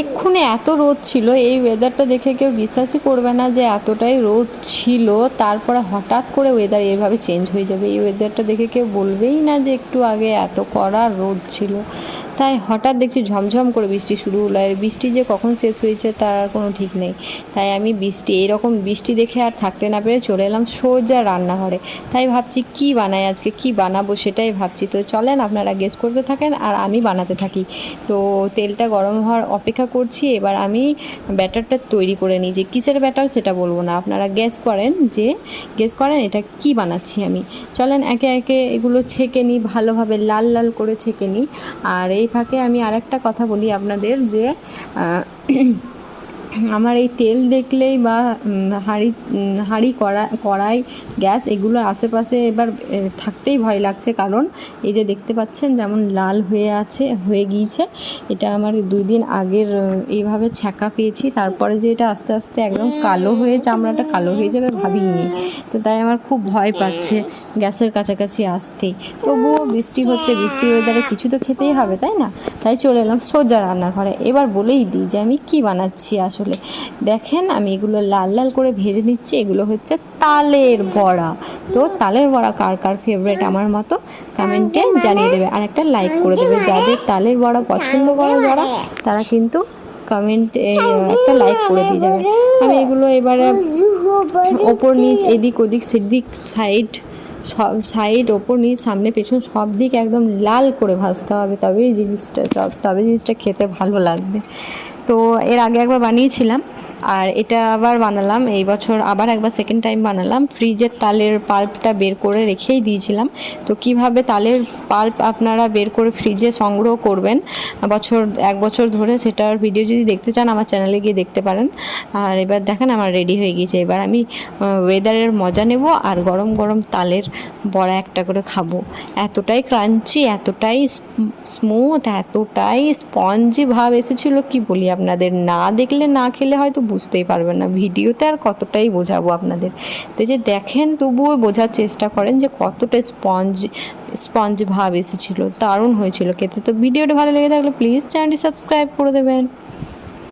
এক্ষুনি এত রোদ ছিল, এই ওয়েদারটা দেখে কেউ বিশ্বাসই করবে না যে এতটাই রোদ ছিল, তারপরে হঠাৎ করে ওয়েদার এভাবে চেঞ্জ হয়ে যাবে। এই ওয়েদারটা দেখে কেউ বলবেই না যে একটু আগে এত কড়া রোদ ছিল। তাই হঠাৎ দেখছি ঝমঝম করে বৃষ্টি শুরু হলো। আর বৃষ্টি যে কখন শেষ হয়েছে তার আর কোনো ঠিক নেই। তাই আমি বৃষ্টি, এরকম বৃষ্টি দেখে আর থাকতে না পেরে চলে এলাম সোজা রান্নাঘরে। তাই ভাবছি কি বানাই আজকে, কি বানাবো সেটাই ভাবছি। তো চলেন আপনারা গেস করতে থাকেন আর আমি বানাতে থাকি। তো তেলটা গরম হওয়ার অপেক্ষা করছি। এবার আমি ব্যাটারটা তৈরি করে নিই। যে কিসের ব্যাটার সেটা বলব না। আপনারা গ্যাস করেন যে গেস করেন এটা কি বানাচ্ছি আমি। চলেন একে একে এগুলো ছেঁকে নিই, ভালোভাবে লাল লাল করে ছেঁকে নিই। আর এই ফাঁকে আমি আরেকটা কথা বলি আপনাদের যে আমার এই তেল দেখলেই বা হাঁড়ি হাঁড়ি কড়া কড়াই, গ্যাস এগুলো আশেপাশে এবার থাকতেই ভয় লাগছে। কারণ এই যে দেখতে পাচ্ছেন যেমন লাল হয়ে আছে, হয়ে গিয়েছে। এটা আমার দুই দিন আগের এইভাবে ছ্যাঁকা পেয়েছি। তারপরে যে এটা আস্তে আস্তে একদম কালো হয়ে, চামড়াটা কালো হয়ে যাবে ভাবিনি তো তাই আমার খুব ভয় পাচ্ছে গ্যাসের কাছাকাছি আসতেই তবুও বৃষ্টি হচ্ছে, বৃষ্টি ওয়েদারে কিছু তো খেতেই হবে, তাই না? তাই চলে এলাম সোজা রান্নাঘরে। এবার বলেই দিই যে আমি কি বানাচ্ছি আসলে। দেখেন, আমি এগুলো লাল লাল করে ভেজে নিচ্ছি। এগুলো হচ্ছে তালের বড়া। তো তালের বড়া কার কার ফেভারেট আমার মতো? কমেন্টে জানিয়ে দেবে। আর একটা লাইক করে দেবে। যাদের তালের বড়া পছন্দ করে যারা তারা কিন্তু কমেন্টে একটা লাইক করে দিয়ে যাবে। আমি এগুলো এবারে ওপর নিচ, এদিক ওদিক, সেদিক সাইড সব সাইড ওপর নিচ, সামনে পেছন, সব দিক একদম লাল করে ভাজতে হবে। তবেই জিনিসটা তব- তবে জিনিসটা খেতে ভালো লাগবে। তো এর আগে একবার বানিয়েছিলাম। আর এটা আবার বানালাম, এই বছর আবার একবার সেকেন্ড টাইম বানালাম। ফ্রিজের তালের পাল্পটা বের করে রেখেই দিয়েছিলাম। তো কীভাবে তালের পাল্প আপনারা বের করে ফ্রিজে সংগ্রহ করবেন, বছর, এক বছর ধরে সেটার ভিডিও যদি দেখতে চান, আমার চ্যানেলে গিয়ে দেখতে পারেন। আর এবার দেখেন আমার রেডি হয়ে গিয়েছে। এবার আমি ওয়েদারের মজা নেব আর গরম গরম তালের বড়া একটা করে খাব। এতটাই ক্রাঞ্চি এতটাই স্মুথ এতটাই স্পঞ্জি ভাব এসেছিল, কি বলি আপনাদের? না দেখলে না খেলে হয়তো বুঝতেই পারবেন না। ভিডিওতে আর কতটাই বোঝাবো আপনাদের। তো যে দেখেন, তবুও বোঝার চেষ্টা করেন যে কতটা স্পঞ্জ স্পঞ্জ ভাব এসেছিল, দারুণ হয়েছিল খেতে। তো ভিডিওটা ভালো লেগে থাকলে প্লিজ চ্যানেলটি সাবস্ক্রাইব করে দেবেন।